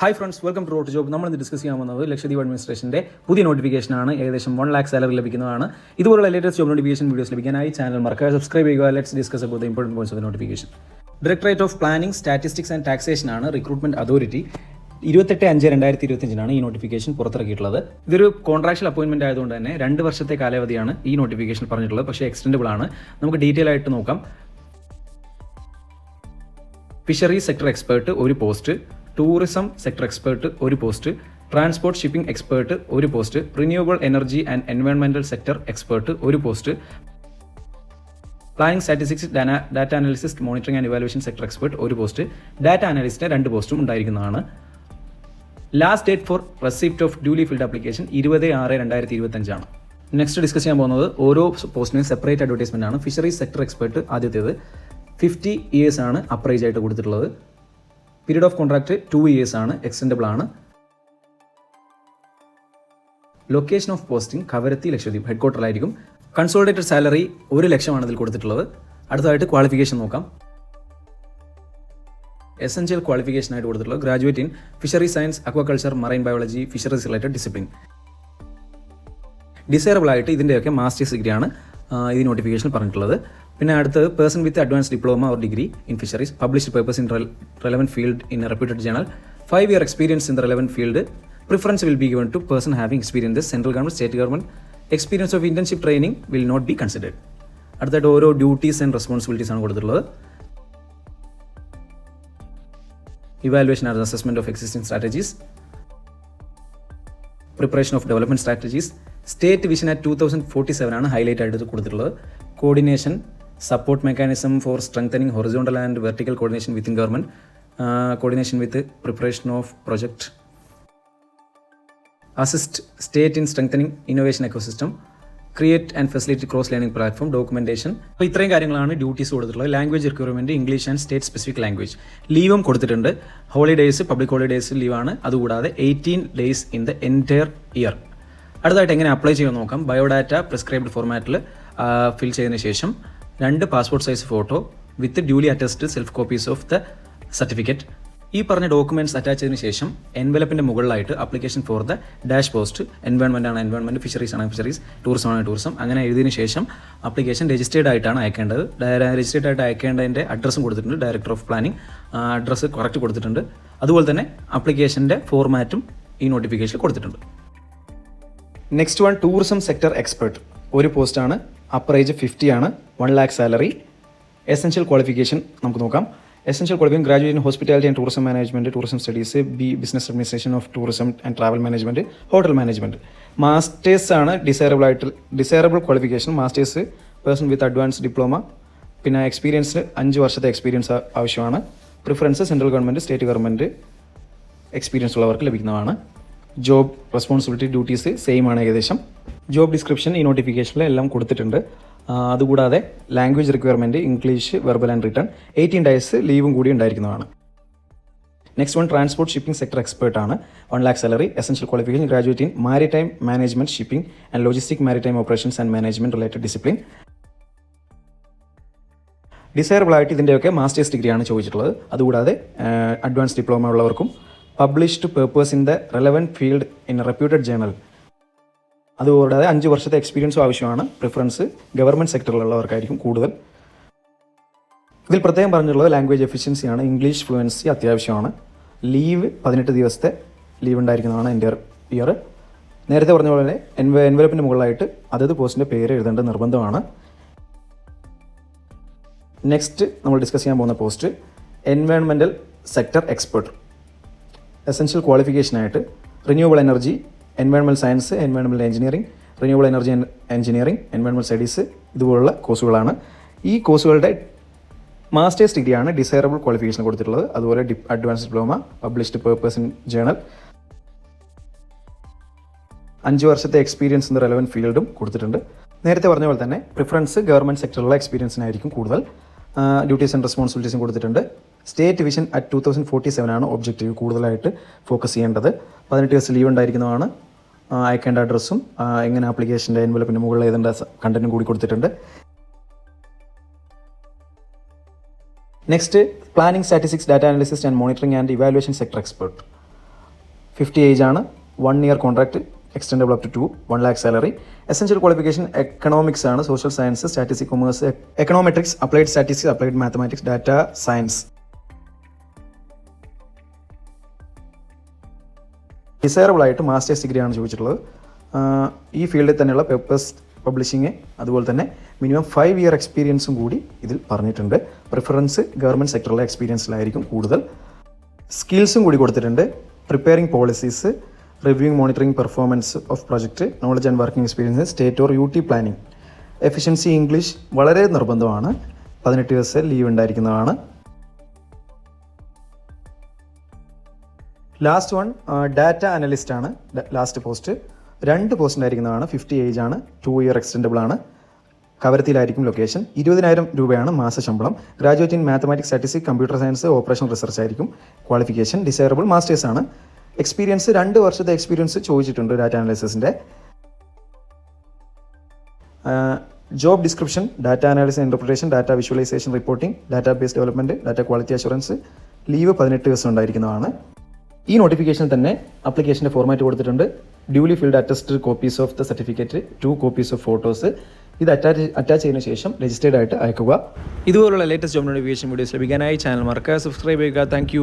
Hi friends welcome to rote job നമ്മൾ ഇന്ന് discuss ചെയ്യാൻ വന്നത് ലക്ഷദ്വീപ് അഡ്മിനിസ്ട്രേഷന്റെ പുതിയ നോട്ടിഫിക്കേഷൻ ആണ്. ഏകദേശം വൺ ലാക്ക് സാലറി ലഭിക്കുന്നതാണ്. ഇതുപോലുള്ള ലേറ്റസ്റ്റ് ജോബ് നോട്ടിഫിക്കേഷൻ വീഡിയോസ് ലഭിക്കാനായി ചാനൽ മറക്കാതെ സബ്സ്ക്രൈബ് ചെയ്യുക. Let's discuss about important points of notification directorate of planning statistics and taxation ആണ് റിക്രൂട്ട്മെന്റ് അതോറിറ്റി ഇരുപത്തെട്ട് അഞ്ച് രണ്ടായിരത്തി ഇരുപത്തഞ്ചിനാണ് ഈ നോട്ടിഫിക്കേഷൻ പുറത്തിറക്കിയിട്ടുള്ളത്. ഇതൊരു കോൺട്രാക്ച്വൽ അപ്പോയിൻമെന്റ് ആയതുകൊണ്ട് തന്നെ രണ്ട് വർഷത്തെ കാലാവധിയാണ് ഈ നോട്ടിഫിക്കേഷൻ പറഞ്ഞിട്ടുള്ളത്. പക്ഷേ എക്സ്റ്റൻഡബിൾ ആണ്. നമുക്ക് ഡീറ്റെയിൽ ആയിട്ട് നോക്കാം. ഫിഷറീസ് സെക്ടർ എക്സ്പേർട്ട് ഒരു പോസ്റ്റ് ടൂറിസം സെക്ടർ എക്സ്പേർട്ട് ഒരു പോസ്റ്റ് ട്രാൻസ്പോർട്ട് ഷിപ്പിംഗ് എക്സ്പേർട്ട് ഒരു പോസ്റ്റ് റിന്യൂവബിൾ എനർജി ആൻഡ് എൻവയോൺമെന്റൽ സെക്ടർ എക്സ്പേർട്ട് ഒരു post planning statistics data analyst monitoring and evaluation sector expert ഒരു പോസ്റ്റ് ഡാറ്റ അനാലിസ്റ്റിന് രണ്ട് പോസ്റ്റും ഉണ്ടായിരിക്കുന്നതാണ്. Last date for receipt of duly filled application ഇരുപത് ആറ് രണ്ടായിരത്തി ഇരുപത്തഞ്ചാണ്. നെക്സ്റ്റ് ഡിസ്കസ് ചെയ്യാൻ പോകുന്നത് ഓരോ പോസ്റ്റിനും സെപ്പറേറ്റ് അഡ്വർടൈസ്മെന്റ് ആണ്. ഫിഷറീസ് സെക്ടർ എക്സ്പേർട്ട് ആദ്യത്തേത്. ഫിഫ്റ്റി ഇയേഴ്സ് ആണ് അപ്രൈസ് ആയിട്ട് കൊടുത്തിട്ടുള്ളത്. Period of contract two years ആണ് എക്സ്റ്റൻഡബിൾ ആണ്. Location of posting Kavaratti Lakshadweep head ആയിരിക്കും. കൺസോളിഡേറ്റഡ് സാലറി ഒരു ലക്ഷമാണ് ഇതിൽ കൊടുത്തിട്ടുള്ളത്. അടുത്തതായിട്ട് ക്വാളിഫിക്കേഷൻ നോക്കാം. എസെൻഷ്യൽ ക്വാളിഫിക്കേഷൻ ആയിട്ട് കൊടുത്തിട്ടുള്ളത്. Graduate in fishery science aquaculture marine biology fisheries related discipline desirable ആയിട്ട് ഇതിന്റെയൊക്കെ മാസ്റ്റേഴ്സ് ഡിഗ്രിയാണ് ഈ നോട്ടിഫിക്കേഷൻ പറഞ്ഞിട്ടുള്ളത്. പിന്നെ അടുത്തത് person with advance diploma or degree in fisheries published papers in relevant field in reputed journal five year experience in relevant field preference will be given to person having experience central government state government experience of internship training will not be considered അടുത്തായിട്ട് ഓരോ duties and responsibilities ആണ് കൊടുത്തിട്ടുള്ളത്. Evaluation or assessment of existing strategies preparation of development strategies state vision at two thousand forty seven ആണ് highlight ആയിട്ട് കൊടുത്തിട്ടുള്ളത്. Coordination support mechanism for strengthening horizontal and vertical coordination within government coordination with preparation of project assist state in strengthening innovation ecosystem create and facility cross learning platform documentation അപ്പോൾ ഇത്രയും കാര്യങ്ങളാണ് duties കൊടുത്തിട്ടുള്ളത്. Language requirement English and state specific language ലീവും കൊടുത്തിട്ടുണ്ട്. Holidays public holidays ലീവാണ് അതുകൂടാതെ eighteen days in the entire year അടുത്തായിട്ട് എങ്ങനെ apply ചെയ്യാൻ നോക്കാം. ബയോഡാറ്റ പ്രിസ്ക്രൈബ്ഡ് ഫോർമാറ്റിൽ ഫിൽ ചെയ്തതിന് ശേഷം. രണ്ട് passport size photo with duly attest self copies of the certificate ഈ പറഞ്ഞ ഡോക്യുമെന്റ്സ് അറ്റാച്ച് ചെയ്തതിനു ശേഷം എൻവലപ്പിന്റെ മുകളിലായിട്ട് application for the dash post environment ആണ് എൻവയോൺമെന്റ് ഫിഷറീസ് ആണ് ഫിഷറീസ് ടൂറിസം ആണ് ടൂറിസം അങ്ങനെ എഴുതിയതിനു ശേഷം അപ്ലിക്കേഷൻ രജിസ്റ്റേർഡ് ആയിട്ടാണ് അയക്കേണ്ടത്. രജിസ്റ്റേർഡ് ആയിട്ട് അയക്കേണ്ടതിന്റെ അഡ്രസ്സും കൊടുത്തിട്ടുണ്ട് director of planning address correct കൊടുത്തിട്ടുണ്ട്. അതുപോലെ തന്നെ അപ്ലിക്കേഷന്റെ ഫോർമാറ്റും ഈ നോട്ടിഫിക്കേഷനിൽ കൊടുത്തിട്ടുണ്ട്. Next one tourism sector expert ഒരു പോസ്റ്റാണ് അപ്പർ ഏജ് ഫിഫ്റ്റി ആണ്. One lakh salary essential qualification നമുക്ക് നോക്കാം. Essential qualification graduate hospitality and tourism management tourism studies B business administration of tourism and travel management hotel management masters ആണ് desirable ആയിട്ട് desirable qualification masters person with advance diploma പിന്നെ experience അഞ്ച് വർഷത്തെ experience ആവശ്യമാണ്. Preference central government state government experience ഉള്ളവർക്ക് ലഭിക്കുന്നതാണ്. Job responsibility duties same ആണ് ഏകദേശം. ജോബ് ഡിസ്ക്രിപ്ഷൻ ഈ നോട്ടിഫിക്കേഷനിൽ എല്ലാം കൊടുത്തിട്ടുണ്ട്. അതുകൂടാതെ language requirement English verbal and written eighteen days ലീവും കൂടി ഉണ്ടായിരിക്കുന്നതാണ്. Next one transport shipping sector expert ആണ്. One lakh salary essential qualification graduate in maritime management shipping and logistic maritime operations and management related discipline desirable ആയിട്ട് ഇതിന്റെയൊക്കെ masters ഡിഗ്രിയാണ് ചോദിച്ചിട്ടുള്ളത്. അതുകൂടാതെ advance diploma ഉള്ളവർക്കും published papers in the relevant field in reputed journal അതുകൂടാതെ അഞ്ച് വർഷത്തെ എക്സ്പീരിയൻസും ആവശ്യമാണ്. പ്രിഫറൻസ് ഗവൺമെന്റ് സെക്ടറിലുള്ളവർക്കായിരിക്കും കൂടുതൽ. ഇതിൽ പ്രത്യേകം പറഞ്ഞിട്ടുള്ളത് ലാംഗ്വേജ് എഫിഷ്യൻസിയാണ് ഇംഗ്ലീഷ് ഫ്ലുവൻസി അത്യാവശ്യമാണ്. ലീവ് പതിനെട്ട് ദിവസത്തെ ലീവ് ഉണ്ടായിരിക്കുന്നതാണ് എന്റെ ഇയർ നേരത്തെ പറഞ്ഞ പോലെ എൻവ എൻവലപ്പിന്റെ മുകളിലായിട്ട് അതത് പോസ്റ്റിന്റെ പേര് എഴുതേണ്ട നിർബന്ധമാണ്. നെക്സ്റ്റ് നമ്മൾ ഡിസ്കസ് ചെയ്യാൻ പോകുന്ന പോസ്റ്റ് എൻവയോൺമെന്റൽ sector expert essential ക്വാളിഫിക്കേഷനായിട്ട് renewable energy environment science environment engineering renewable energy engineering environment studies ഇതുപോലുള്ള കോഴ്സുകളാണ് ഈ കോഴ്സുകളുടെ മാസ്റ്റേഴ്സ് ഡിഗ്രിയാണ് ഡിസൈറബിൾ ക്വാളിഫിക്കേഷൻ കൊടുത്തിട്ടുള്ളത്. അതുപോലെ D advance diploma published papers in journal അഞ്ച് വർഷത്തെ എക്സ്പീരിയൻസ് ഇൻ റെലവൻ ഫീൽഡും കൊടുത്തിട്ടുണ്ട്. നേരത്തെ പറഞ്ഞ പോലെ തന്നെ പ്രിഫറൻസ് ഗവൺമെന്റ് സെക്ടറിലുള്ള എക്സ്പീരിയൻസിനായിരിക്കും കൂടുതൽ. ഡ്യൂട്ടീസ് ആൻഡ് റെസ്പോൺസിബിലിറ്റീസും കൊടുത്തിട്ടുണ്ട്. State vision at two thousand forty seven ആണ് ഒബ്ജക്റ്റീവ് കൂടുതലായിട്ട് ഫോക്കസ് ചെയ്യേണ്ടത്. പതിനെട്ട് ദിവസം ലീവ് ഉണ്ടായിരിക്കുന്നതാണ്. അയക്കേണ്ട അഡ്രസ്സും എങ്ങനെ ആപ്ലിക്കേഷന്റെ പിന്നെ മുകളിൽ എഴുതേണ്ട കണ്ടന്റും കൂടി കൊടുത്തിട്ടുണ്ട്. Next planning statistics data analyst and monitoring and evaluation sector expert fifty age ആണ് one year contract extendable up to two one lakh salary essential qualification economics ആണ് social science statistic commerce econometrics applied statistics applied mathematics data science desirable ആയിട്ട് masters ഡിഗ്രിയാണ് ചോദിച്ചിട്ടുള്ളത്. ഈ ഫീൽഡിൽ തന്നെയുള്ള papers publishing അതുപോലെ തന്നെ മിനിമം ഫൈവ് ഇയർ എക്സ്പീരിയൻസും കൂടി ഇതിൽ പറഞ്ഞിട്ടുണ്ട്. പ്രിഫറൻസ് ഗവൺമെന്റ് സെക്ടറിലെ എക്സ്പീരിയൻസിലായിരിക്കും കൂടുതൽ. സ്കിൽസും കൂടി കൊടുത്തിട്ടുണ്ട്. Preparing policies review monitoring performance of project knowledge and working experience state or U T planning. Efficiency English വളരെ നിർബന്ധമാണ്. പതിനെട്ട് ദിവസം ലീവ് ഉണ്ടായിരിക്കുന്നതാണ്. ലാസ്റ്റ് വൺ ഡാറ്റ അനലിസ്റ്റ് ആണ്. ലാസ്റ്റ് പോസ്റ്റ് രണ്ട് പോസ്റ്റ് ആയിരിക്കുന്നതാണ് ഫിഫ്റ്റി ഏജ് ആണ്. ടു ഇയർ എക്സ്റ്റൻഡബിൾ ആണ്. കവരത്തിയിലായിരിക്കും ലൊക്കേഷൻ ഇരുപതിനായിരം രൂപയാണ് മാസ ശമ്പളം. Graduate in mathematics statistic computer science operation research ആയിരിക്കും. ക്വാളിഫിക്കേഷൻ ഡിസൈറബിൾ മാസ്റ്റേഴ്സ് ആണ്. എക്സ്പീരിയൻസ് രണ്ട് വർഷത്തെ എക്സ്പീരിയൻസ് ചോദിച്ചിട്ടുണ്ട് data അനാലിസിസിന്റെ job description data analysis interpretation data visualisation reporting database development data quality assurance leave പതിനെട്ട് ദിവസം ഉണ്ടായിരിക്കുന്നതാണ്. ഈ നോട്ടിഫിക്കേഷൻ തന്നെ അപ്ലിക്കേഷന്റെ ഫോർമാറ്റ് കൊടുത്തിട്ടുണ്ട്. Duly filled attested copies of the certificate two copies of photos ഇത് അറ്റാച്ച് അറ്റാച്ച് ചെയ്തതിനു ശേഷം രജിസ്റ്റേർഡ് ആയിട്ട് അയക്കുക. ഇതുപോലുള്ള ലേറ്റസ്റ്റ് ജോബ് നോട്ടിഫിക്കേഷൻ വീഡിയോസ് ലഭിക്കാനായി ചാനൽ മറക്കുക സബ്സ്ക്രൈബ് ചെയ്യുക. താങ്ക്